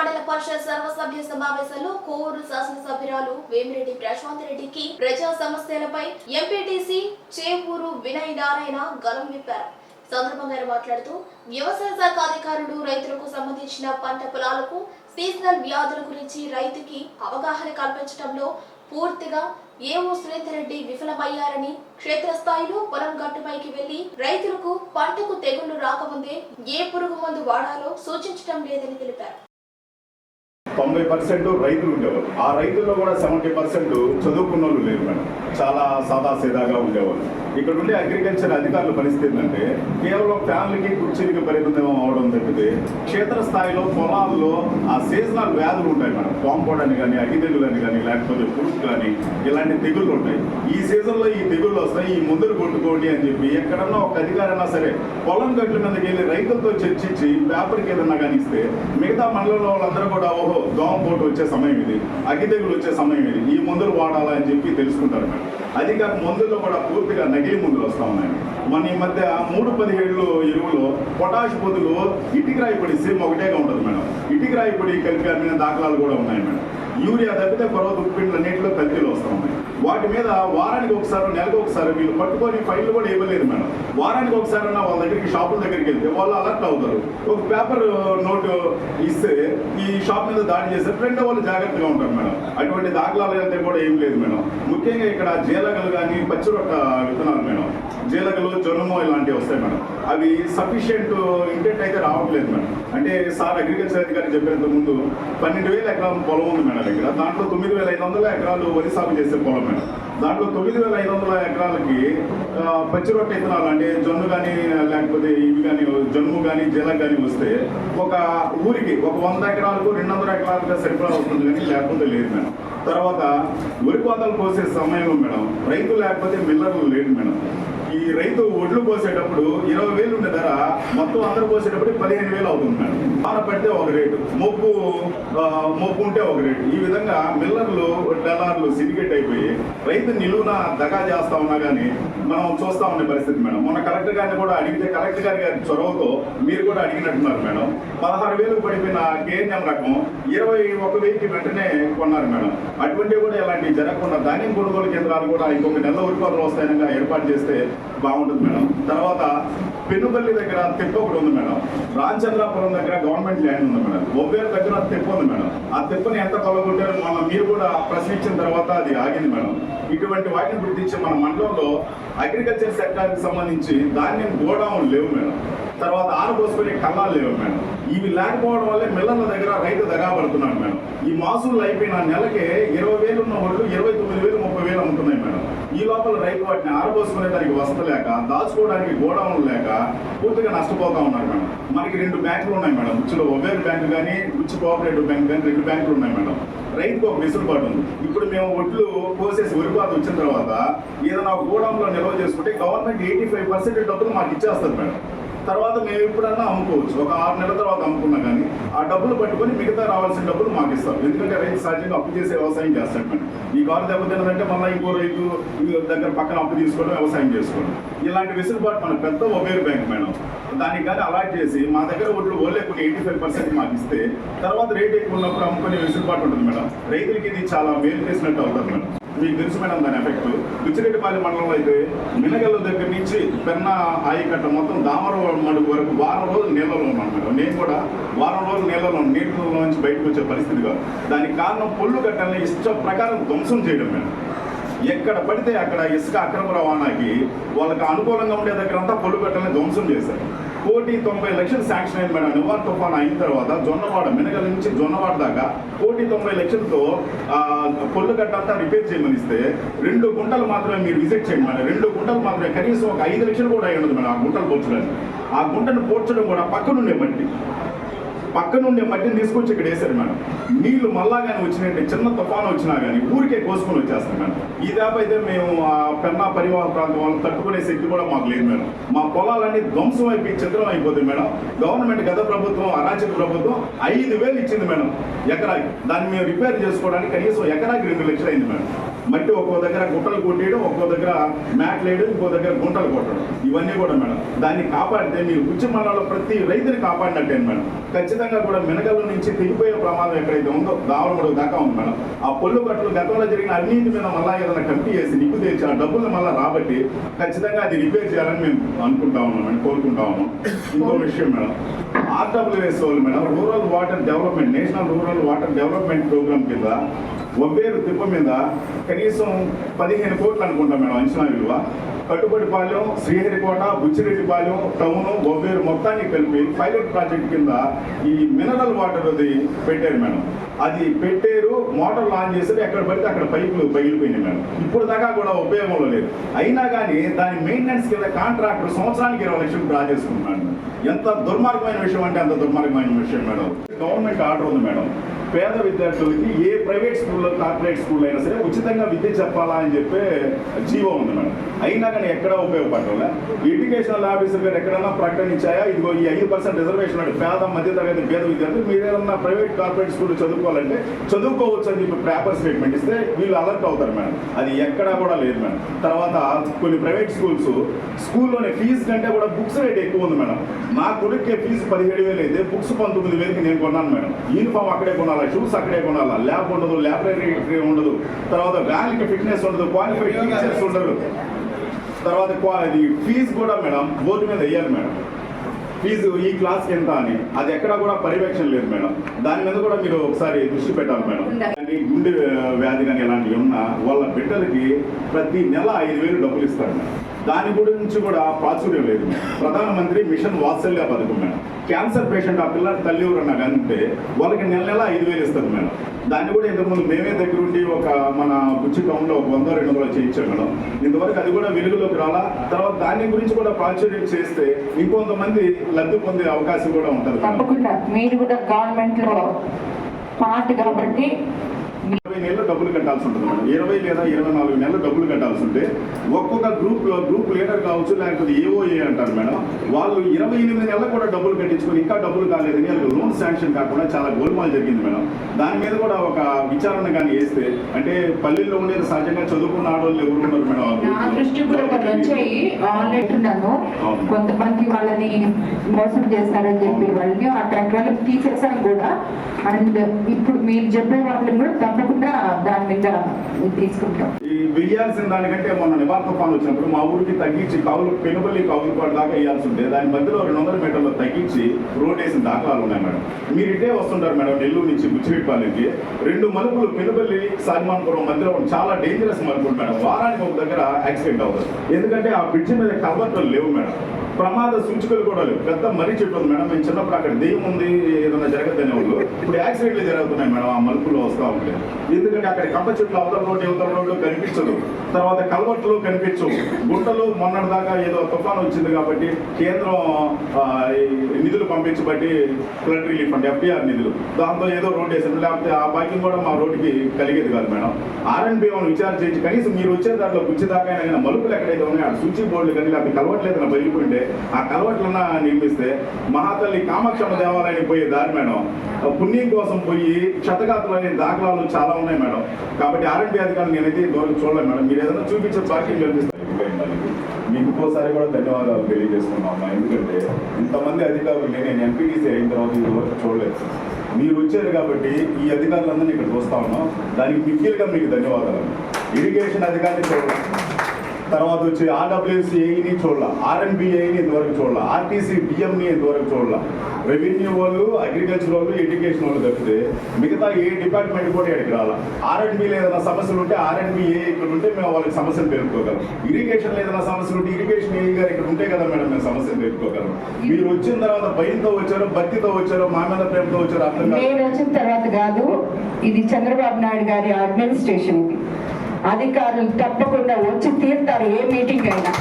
మండల పరిషత్ సర్వసభ్య సమావేశంలో కోవూరు శాసనసభ్యురాలు వేమిరెడ్డి ప్రశాంత్ రెడ్డికి ప్రజా సమస్యలపై ఎంపీటీసీ చేవూరు వినయ్ నారాయణ గలం విప్పారు. సందర్భంగా మాట్లాడుతూ వ్యవసాయ శాఖ అధికారులు రైతులకు సంబంధించిన పంట పొలాలకు సీజనల్ వ్యాధుల గురించి రైతుకి అవగాహన కల్పించడంలో పూర్తిగా ఏవో సురేందర్ రెడ్డి విఫలమయ్యారని క్షేత్రస్థాయిలో పొలం గట్టుపైకి వెళ్ళి రైతులకు పంటకు తెగుళ్ళు రాకముందే ఏ పురుగు మందు వాడాలో సూచించడం లేదని తెలిపారు. తొంభై పర్సెంట్ రైతులు ఉండేవారు ఆ రైతుల్లో కూడా సెవెంటీ పర్సెంట్ చదువుకున్న వాళ్ళు లేరు మేడం. చాలా సాదా సీదాగా ఉండేవాళ్ళు. ఇక్కడ ఉండే అగ్రికల్చర్ అధికారుల పరిస్థితి ఏంటంటే కేవలం ఫ్యామిలీకి కుర్చీలకి పరిమితం అవడం తప్పితే క్షేత్రస్థాయిలో పొలాల్లో ఆ సీజనల్ వ్యాధులు ఉంటాయి మేడం. పాంపోడ్ అని కానీ అగ్గితెగులు అని కానీ లేకపోతే పురుగు కానీ ఇలాంటి తెగుళ్ళు ఉంటాయి. ఈ సీజన్లో ఈ తెగుళ్ళు వస్తాయి ఈ మందులు కొట్టుకోండి అని చెప్పి ఎక్కడన్నా ఒక అధికారైనా సరే పొలం గట్ల మీదకి వెళ్ళి రైతులతో చర్చించి పేపర్కి ఏదన్నా కానీ ఇస్తే మిగతా మండలంలో వాళ్ళందరూ కూడా ఓహో దోమ పోటు వచ్చే సమయం ఇది అగ్గి తెగులు వచ్చే సమయం ఇది ఈ మందులు వాడాలా అని చెప్పి తెలుసుకుంటారు మేడం. అది కాక మందుల్లో కూడా పూర్తిగా నకిలీ మందులు వస్తూ ఉన్నాయి. మన ఈ మధ్య మూడు పదిహేళ్ళు ఎరువులో పొటాష్ బదులు ఇటుకరాయి పొడి సేమ్ ఒకటేగా ఉంటుంది మేడం. ఇటుకరాయి పొడి కలిపి అమ్మిన దాఖలాలు కూడా ఉన్నాయి మేడం. యూరియా తప్పితే పర్వత దుప్పిండ్ల నీటిలో కల్తీలు వస్తూ ఉన్నాయి. వాటి మీద వారానికి ఒకసారి నెలకు ఒకసారి వీళ్ళు పట్టుకొని ఫైల్ కూడా ఇవ్వలేదు మేడం. వారానికి ఒకసారి వాళ్ళ దగ్గరికి షాపుల దగ్గరికి వెళ్తే వాళ్ళు అలర్ట్ అవుతారు. ఒక పేపర్ నోటు ఇస్తే ఈ షాప్ మీద దాడి చేస్తే రెండో వాళ్ళు జాగ్రత్తగా ఉంటారు మేడం. అటువంటి దాఖలాలు అయితే కూడా ఏం లేదు మేడం. ముఖ్యంగా ఇక్కడ జీలగలు కానీ పచ్చిరొట్ట విత్తనాలు మేడం. జీలగలు జొన్నము ఇలాంటివి వస్తాయి మేడం. అవి సఫిషియంట్ ఇంటెంట్ అయితే రావట్లేదు మేడం. అంటే సార్ అగ్రికల్చర్ అధికారి చెప్పినంత ముందు పన్నెండు వేల ఎకరాల పొలం ఉంది మేడం ఇక్కడ. దాంట్లో తొమ్మిది వేల ఐదు వందల ఎకరాలు వరి సాగు చేసే పొలం మేడం. దాంట్లో తొమ్మిది వేల ఐదు వందల ఎకరాలకి పచ్చి రొట్టె విత్తనాలు అంటే జొన్ను కానీ లేకపోతే ఇవి కానీ జొన్ను కానీ జీలం కానీ వస్తే ఒక ఊరికి ఒక వంద ఎకరాలకు రెండు వందల ఎకరాలకు సరిపడా వస్తుంది కానీ లేకపోతే లేదు మేడం. తర్వాత వరి కోతలు కోసే సమయం మేడం. రైతు లేకపోతే మిల్లర్లు లేదు మేడం. ఈ రైతు ఒడ్లు పోసేటప్పుడు ఇరవై వేలు ఉండే ధర మొత్తం అందరు పోసేటప్పుడు పదిహేను వేలు అవుతుంది మేడం. వాన పడితే ఒక రేటు మొప్పు మొప్పు ఉంటే ఒక రేటు. ఈ విధంగా మిల్లర్లు డలార్లు సిండికేట్ అయిపోయి రైతు నిలువున దగా చేస్తా ఉన్నా కానీ మనం చూస్తా ఉన్న పరిస్థితి మేడం. మొన్న కలెక్టర్ గారిని కూడా అడిగితే కలెక్టర్ గారి గారి చొరవతో మీరు కూడా అడిగినట్టున్నారు మేడం. పదహారు వేలు పడిపోయిన కేఎన్ఎం రకం ఇరవై ఒక వెయ్యికి వెంటనే కొన్నారు మేడం. అటువంటివి కూడా ఇలాంటి జరగకుండా ధాన్యం కొనుగోలు కేంద్రాలు కూడా ఇంకొక నెల ఉత్పత్తులు వస్తాయనగా ఏర్పాటు చేస్తే బాగుంటుంది మేడం. తర్వాత పెనుపల్లి దగ్గర తెప్ప ఒకటి ఉంది మేడం. రామచంద్రాపురం దగ్గర గవర్నమెంట్ ల్యాండ్ ఉంది మేడం. ఒబ్బేరు దగ్గర తెప్ప ఉంది మేడం. ఆ తెప్పని ఎంత కొలగొట్టారో మనం మీరు కూడా ప్రశ్నించిన తర్వాత అది ఆగింది మేడం. ఇటువంటి వాటిని గుర్తించి మన మండలంలో అగ్రికల్చర్ సెక్టార్కి సంబంధించి ధాన్యం గోడౌన్ లేవు మేడం. తర్వాత ఆరబోసుకునే కళ్ళాలు లేవు మేడం. ఇవి లేకపోవడం వల్లే మిల్లర్ల దగ్గర రైతు దగా పడుతున్నాడు మేడం. ఈ మాసులు అయిపోయిన నెలకే ఇరవై వేలు ఉన్న వాళ్ళు ఇరవై తొమ్మిది వేలు ముప్పై వేలు అమ్ముతున్నాయి మేడం. ఈ లోపల రైతు వాటిని ఆరబోసుకునే దానికి వస్తలేక దాచుకోవడానికి గోడౌన్ లేక పూర్తిగా నష్టపోతా ఉన్నారు మేడం. మనకి రెండు బ్యాంకులు ఉన్నాయి మేడం. ఉచ్చులో ఒబేర్ బ్యాంకు కానీ ఉచ్చు కోఆపరేటివ్ బ్యాంక్ కానీ రెండు బ్యాంకులు ఉన్నాయి మేడం. రైతుకు ఒక వెసులుబాటు ఉంది. ఇప్పుడు మేము ఒడ్లు కోసేసి వరిపాత వచ్చిన తర్వాత ఏదైనా గోడౌన్లో నిల్వ చేసుకుంటే గవర్నమెంట్ ఎయిటీ ఫైవ్ పర్సెంట్ డబ్బులు మాకు ఇచ్చేస్తారు మేడం. తర్వాత మేము ఎప్పుడన్నా అమ్ముకోవచ్చు. ఒక ఆరు నెలల తర్వాత అమ్ముకున్నా కానీ ఆ డబ్బులు పట్టుకొని మిగతా రావాల్సిన డబ్బులు మాకు ఇస్తాం ఎందుకంటే రైతు సహజంగా అప్పు చేసి వ్యవసాయం చేస్తాడు మేడం ఈ కారు దెబ్బతిన్నదంటే మళ్ళీ ఇంకో రైతు దగ్గర పక్కన అప్పు తీసుకోవడం వ్యవసాయం చేసుకోవడం. ఇలాంటి వెసులుబాటు మన పెద్ద ఒబేరు బ్యాంక్ మేడం. దానికి కానీ అలాట్ చేసి మా దగ్గర ఒడ్లు ఓన్లీ కొన్ని ఎయిటీ ఫైవ్ పర్సెంట్ మాకు ఇస్తే తర్వాత రేట్ ఎక్కువ ఉన్నప్పుడు అమ్ముకునే వెసులుబాటు ఉంటుంది మేడం. రైతులకి ఇది చాలా మేలు చేసినట్టు అవుతుంది మేడం. మీకు తెలుసు మేడం దాని ఎఫెక్ట్. బుచ్చిరెడ్డిపాలెం మండలంలో అయితే మినగల్ల దగ్గర నుంచి పెన్న ఆయకట్ట మొత్తం దామర మడుగు వరకు వారం రోజులు నీళ్ళలో ఉన్నాను మేడం. నేను కూడా వారం రోజులు నీళ్ళలో నీటిలో నుంచి బయటకు వచ్చే పరిస్థితి కాదు. దానికి కారణం పొల్లు గట్టని ఇష్ట ప్రకారం ధ్వంసం చేయడం మేడం. ఎక్కడ పడితే అక్కడ ఇసుక అక్రమ రవాణాకి వాళ్ళకి అనుకూలంగా ఉండే దగ్గర అంతా పొల్లు కట్టల్ని ధ్వంసం చేశారు. కోటి తొంభై లక్షలు శాంక్షన్ అయింది మేడం. నివార్ తుఫాన్ అయిన తర్వాత జొన్నవాడ మినగల నుంచి జొన్నవాడ దాకా కోటి తొంభై లక్షలతో పొల్లు గట్ట అంతా రిపేర్ చేయమని ఇస్తే రెండు గుంటలు మాత్రమే మీరు విజిట్ చేయండి మేడం. రెండు గుంటలు మాత్రమే. కనీసం ఒక ఐదు లక్షలు కూడా అయ్యి ఉండదు మేడం ఆ గుంటలు పోర్చడానికి. ఆ గుంటను పోర్చడం కూడా పక్కనుండే మట్టి. పక్క నుండి మట్టిని తీసుకొచ్చి ఇక్కడ వేశారు మేడం. నీళ్ళు మళ్ళా కానీ వచ్చినట్టు చిన్న తుఫాను వచ్చినా కానీ ఊరికే కోసుకొని వచ్చేస్తాం మేడం. ఈ దాపైతే అయితే మేము ఆ పెన్నా పరివాహ ప్రాంతం వాళ్ళు తట్టుకునే శక్తి కూడా మాకు లేదు మేడం. మా పొలాలన్నీ ధ్వంసం అయిపోయి చిత్రం అయిపోతుంది మేడం. గవర్నమెంట్ గత ప్రభుత్వం అరాచక ప్రభుత్వం ఐదు వేలు ఇచ్చింది మేడం ఎకరాకి. దాన్ని మేము రిపేర్ చేసుకోవడానికి కనీసం ఎకరాకి రెండు లక్షలు అయింది మేడం. మట్టి ఒక్కో దగ్గర గుట్టలు కొట్టేయడం ఒక్కో దగ్గర మ్యాట్ వేయడం ఇంకో దగ్గర గుంటలు కొట్టడం. ఇవన్నీ కూడా మేడం. దాన్ని కాపాడితే మీరు ఉచ్చి మండలంలో ప్రతి రైతుని కాపాడినట్టే మేడం. ఖచ్చితంగా కూడా మినగల నుంచి తెగిపోయే ప్రమాదం ఎక్కడైతే ఉందో దావరముడు దాకా ఉంది మేడం. ఆ పొల్లు కట్టలు గతంలో జరిగిన అవినీతి మీద మళ్ళా ఏదైనా కమిటీ చేసి నిప్పు తెచ్చి ఆ డబ్బులు మళ్ళీ రాబట్టి ఖచ్చితంగా అది రిపేర్ చేయాలని మేము అనుకుంటా ఉన్నాం మేడం కోరుకుంటా ఉన్నాం. ఇంకో విషయం మేడం. ఆర్డబ్ల్యూఎస్ వాళ్ళు madam rural water development national rural water development programme కింద ఒబ్బేరు తిప్ప మీద కనీసం పదిహేను కోట్లు అనుకుంటాం మేడం అంచనా విలువ. కట్టుబడిపాలెం శ్రీహరికోట బుచ్చిరెడ్డిపాలెం టౌన్ ఒబ్బేరు మొత్తాన్ని కలిపి పైలట్ ప్రాజెక్ట్ కింద ఈ మినరల్ వాటర్ అది పెట్టారు మేడం. అది పెట్టారు మోటార్ లాంచ్ చేశారు ఎక్కడ పడితే అక్కడ పైపులు పగిలిపోయినాయి మేడం. ఇప్పుడు దాకా కూడా ఉపయోగంలో లేదు. అయినా కానీ దాని మెయింటెనెన్స్ కింద కాంట్రాక్టర్ సంవత్సరానికి ఇరవై లక్షలు డ్రా చేసుకుంటున్నాడు. ఎంత దుర్మార్గమైన విషయం అంటే అంత దుర్మార్గమైన విషయం మేడం. గవర్నమెంట్ ఆర్డర్ ఉంది మేడం. పేద విద్యార్థులకి ఏ ప్రైవేట్ స్కూల్లో కార్పొరేట్ స్కూల్ అయినా సరే ఉచితంగా విద్య చెప్పాలా అని చెప్పి జీవో ఉంది మేడం. అయినా కానీ ఎక్కడ ఉపయోగపడలే ఎడ్యుకేషనల్ ఆఫీసర్ గారు ఎక్కడన్నా ప్రకటించాయా? ఇదిగో ఈ ఐదు పర్సెంట్ రిజర్వేషన్ అంటే పేద మధ్యతరగతి పేద విద్యార్థులు మీరు ఏదన్నా ప్రైవేట్ కార్పొరేట్ స్కూల్ చదువుకోవాలంటే చదువుకోవచ్చు అని చెప్పి పేపర్ స్టేట్మెంట్ ఇస్తే వీళ్ళు అలర్ట్ అవుతారు మేడం. అది ఎక్కడా కూడా లేదు మేడం. తర్వాత కొన్ని ప్రైవేట్ స్కూల్స్ స్కూల్లోనే ఫీజు కంటే కూడా బుక్స్ రేట్ ఎక్కువ ఉంది మేడం. నా కొడుకే ఫీజు పదిహేడు వేలు అయితే బుక్స్ పంతొమ్మిది వేలకి నేను కొన్నాను మేడం. యూనిఫామ్ అక్కడే కొనాలి? షూస్ అక్కడే కొనాలా? ల్యాబ్ ఉండదు లైబ్రరీ ఉండదు. తర్వాత వ్యాన్కి ఫిట్నెస్ ఉండదు క్వాలిఫైడ్ టీచర్స్ ఉండరు. తర్వాత ఇది ఫీజు కూడా మేడం బోర్డు మీద వేయాలి మేడం. ఫీజు ఈ క్లాస్ ఎంత అని. అది ఎక్కడ కూడా పర్యవేక్షణ లేదు మేడం. దాని మీద కూడా మీరు ఒకసారి దృష్టి పెట్టాలి మేడం. గుండె వ్యాధి కానీ ఇలాంటివి ఉన్నా వాళ్ళ బిడ్డలకి ప్రతి నెల ఐదు వేలు డబ్బులు ఇస్తారు మేడం. దాని గురించి కూడా ప్రాచుర్యం లేదు. ప్రధానమంత్రి మిషన్ వాత్సల్య పథకం మేడం. క్యాన్సర్ పేషెంట్ ఆ పిల్ల తల్లి ఎవరన్నా కానీ ఉంటే వాళ్ళకి నెల నెల ఐదు వేలు ఇస్తారు మేడం. దాన్ని కూడా ఇంతకుముందు మేమే దగ్గరుండి ఒక మన బుచ్చి టౌన్లో ఒక వంద రెండు వందలు చేయించాం మేడం. ఇంతవరకు అది కూడా వెలుగులోకి రాలా. తర్వాత దాని గురించి కూడా ప్రాచుర్యం చేస్తే ఇంకొంతమంది లబ్ధి పొందే అవకాశం కూడా ఉంటుంది తప్పకుండా. మీరు కూడా గవర్నమెంట్లో పార్ట్ కాబట్టి డబ్బులు కట్టాల్సి ఉంటుంది మేడం. ఇరవై లేదా ఇరవై నాలుగు నెలలు డబ్బులు కట్టాల్సి ఉంటే ఒక్కొక్క గ్రూప్ గ్రూప్ లీడర్ కావచ్చు లేకపోతే ఏఓఏ అంటారు మేడం. వాళ్ళు ఇరవై ఎనిమిది నెలలు కూడా డబ్బులు కట్టించుకొని ఇంకా డబ్బులు కాలేదని వాళ్ళకి లోన్ శాంక్షన్ కాకుండా చాలా గోల్మాల్ జరిగింది మేడం. దాని మీద కూడా ఒక విచారణ కానీ వేస్తే అంటే పల్లెల్లో ఉండేది సహజంగా చదువుకున్న ఆడవాళ్ళు ఎవరు ఉన్నారు మేడం. కొంతమంది వాళ్ళని మోసం చేస్తారని చెప్పి వాళ్ళని అట్లాంటి వాళ్ళని తీసేసాను కూడా. అండ్ ఇప్పుడు మీరు చెప్పే వాళ్ళని కూడా తప్పకుండా దాని మీద తీసుకుంటాం. ఈ వెయ్యాల్సిన దానికంటే మొన్న నివార్ తుఫాన్ వచ్చినప్పుడు మా ఊరికి తగ్గించి కౌలు పెనుబల్లి కౌలు పాటు దాకా వేయాల్సి ఉంటే దాని మధ్యలో రెండు వందల మీటర్లు తగ్గించి రోడ్ వేసిన దాఖలాలు ఉన్నాయి మేడం. మీరు ఇటే వస్తుంటారు మేడం నెల్లూరు నుంచి బుచ్చిరెడ్డిపాలెంకి. రెండు మలుపులు పెనుబల్లి సాల్మాన్పురం మధ్యలో చాలా డేంజరస్ మలుపులు మేడం. వారానికి ఒక దగ్గర యాక్సిడెంట్ అవుతుంది. ఎందుకంటే ఆ బ్రిడ్జ్ మీద కవర్లు లేవు మేడం. ప్రమాద సూచికలు కూడా లేవు. పెద్ద మర్రి చెట్టు ఉంది మేడం మేము చిన్నప్పుడు అక్కడ దెయ్యం ఉంది ఏదైనా జరగద్దని వాళ్ళు ఇప్పుడు యాక్సిడెంట్లు జరుగుతున్నాయి మేడం ఆ మలుపులో వస్తూ ఉంటాయి. ఎందుకంటే అక్కడ కంప చెట్లు అవతల రోడ్డు యువతల రోడ్డు కనిపించదు. తర్వాత కలవట్లు కనిపించవు గుంటలు మొన్నటి దాకా ఏదో తుఫాను వచ్చింది కాబట్టి కేంద్రం నిధులు పంపించబట్టి ఫ్లడ్ రిలీఫ్ అంటే ఎఫ్టీఆర్ నిధులు. దాంతో ఏదో రోడ్డు వేసింది. లేకపోతే ఆ బైకింగ్ కూడా మా రోడ్డుకి కలిగేది కాదు మేడం. ఆర్ఎన్బి విచారణ చేయించి కనీసం మీరు వచ్చే దాంట్లో గుచ్చి దాకా మలుపులు ఎక్కడైతే ఉన్నాయో అక్కడ స్విచ్ బోర్డులు కానీ లేకపోతే కలవట్లేదు ఏదైనా బయలుపోయింటే ఆ కలవట్లన్నా నిర్మిస్తే మహాతల్లి కామాక్షమ్మ దేవాలయానికి పోయే దారి మేడం. పుణ్యం కోసం పోయి క్షతగాతులు అనే దాఖలాలు చాలా ఉన్నాయి మేడం. కాబట్టి ఆర్ఎన్బి అధికారులు నేనైతే ఇంతవరకు చూడలేదు మేడం. మీరు ఏదైనా చూపించే భాగ్యం కల్పిస్తారు మీకు ఇంకోసారి కూడా ధన్యవాదాలు తెలియజేస్తున్నాం ఎందుకంటే ఇంతమంది అధికారులు నేను ఎంపీటీసీ అయిన తర్వాత ఇంతవరకు చూడలేదు. మీరు వచ్చారు కాబట్టి ఈ అధికారులందరినీ ఇక్కడ చూస్తా ఉన్నాం. దానికి మిక్కిలుగా మీకు ధన్యవాదాలు ఇరిగేషన్ అధికారిని తర్వాత వచ్చి ఆర్డబ్ల్యూసిఐని చూడాల ఆర్ఎన్బిఐని ఇంతవరకు చూడాల ఆర్టీసీ బిఎంని ఇంతవరకు చూడాల. రెవెన్యూ వాళ్ళు అగ్రికల్చర్ వాళ్ళు ఎడ్యుకేషన్ వాళ్ళు తప్పితే మిగతా ఏ డిపార్ట్మెంట్ కూడా ఇక్కడికి రాల. ఆర్ఎన్బిలో ఏదైనా సమస్యలు ఉంటే ఆర్ఎన్బిఏ ఇక్కడ ఉంటే మేము వాళ్ళకి సమస్యలు పేర్కోగలం ఇరిగేషన్ ఏదైనా సమస్యలు ఉంటే ఇరిగేషన్ ఏ గారు ఇక్కడ ఉంటే కదా మేడం మేము సమస్యలు పేర్కోగలం మీరు వచ్చిన తర్వాత భయంతో వచ్చారో భక్తితో వచ్చారో మా మీద ప్రేమతో వచ్చారో అర్థం నేను వచ్చిన తర్వాత కాదు ఇది చంద్రబాబు నాయుడు గారి అడ్మినిస్ట్రేషన్ అధికారులు తప్పకుండా వచ్చి తీరుతారు ఏ మీటింగ్ అయినా.